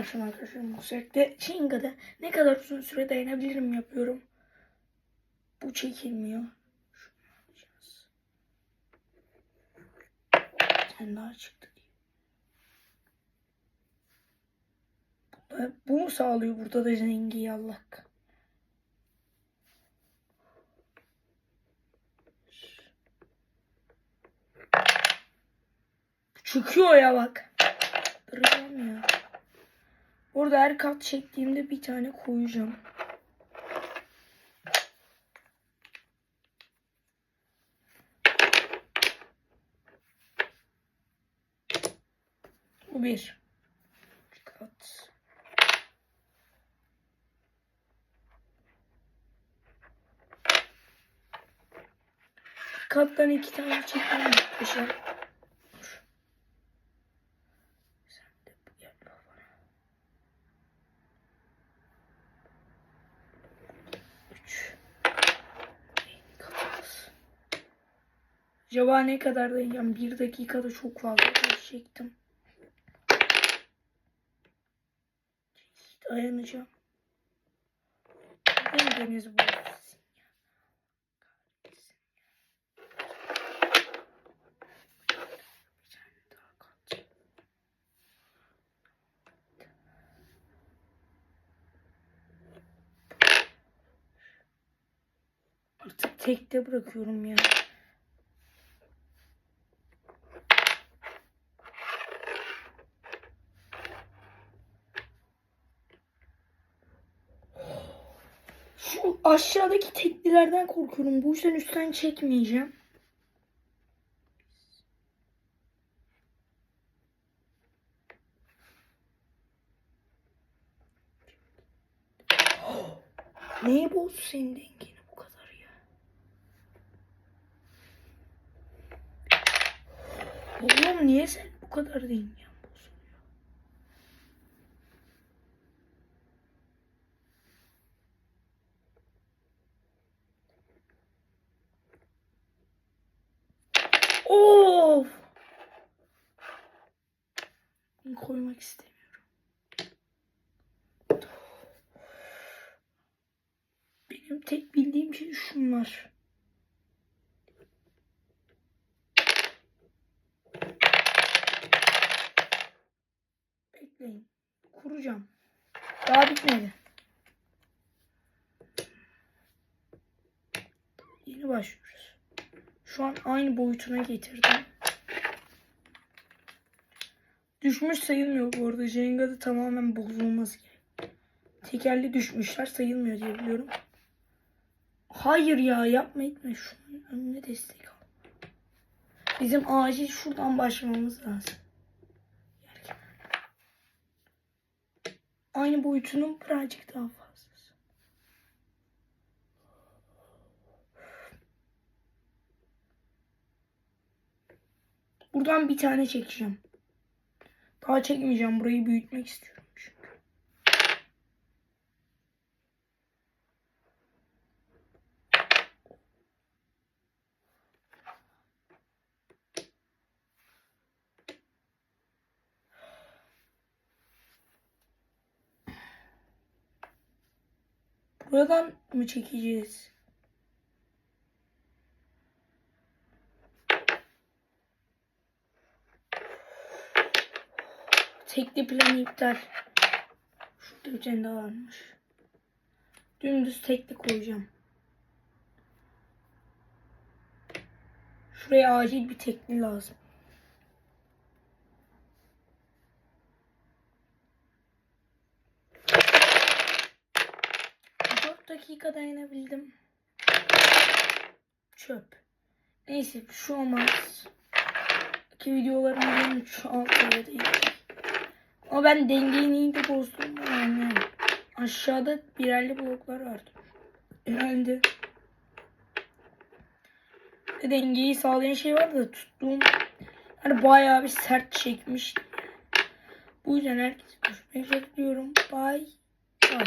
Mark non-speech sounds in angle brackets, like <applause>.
Arkadaşlar bu sürekli Şinga'da ne kadar uzun süre dayanabilirim yapıyorum. Bu çekilmiyor. Sen daha çıktı diye. Bu, mu sağlıyor burada da zengi Allah. Çıkıyor ya bak. Duracağım ya. Orada her kat çektiğimde bir tane koyacağım. Bu bir. Kat. Kattan iki tane çekmem arkadaşlar. Acaba ne kadar dayanacağım? Bir dakikada çok fazla çektim. Dayanacağım. Neden deniz bu? Artık tekte bırakıyorum ya. Şu aşağıdaki teklilerden korkuyorum. Bu yüzden üstten çekmeyeceğim. <gasps> Neye bozdu senin dengeni bu kadar ya? Oğlum niye sen bu kadar dengen Of! Koymak istemiyorum. Benim tek bildiğim şey şunlar. Bekleyin. Kuracağım. Daha bitmedi. Yeni başlıyoruz. Şu an aynı boyutuna getirdim. Düşmüş sayılmıyor bu arada. Jenga'da tamamen bozulması gerek. Tekerli düşmüşler sayılmıyor diye biliyorum. Hayır ya yapma etme. Şunun önüne destek al. Bizim acil şuradan başlamamız lazım. Aynı boyutunun birazcık daha fazlası. Buradan bir tane çekeceğim. Daha çekmeyeceğim. Burayı büyütmek istiyorum çünkü. Buradan mı çekeceğiz? Tekli planı iptal. Şurada bir tane daha varmış. Dümdüz tekli koyacağım. Şuraya acil bir tekli lazım. 4 dakika dayanabildim. Çöp. Neyse şey olmaz. Ki videolarımın şu an öyle değil. Ama ben dengeyi neydi bozdum yani. Aşağıda birerli bloklar vardı. Herhalde. Dengeyi sağlayan şey vardı da tuttuğum hani bayağı bir sert çekmiştim. Bu yüzden herkese görüşmek üzere diyorum. Bye. Bye.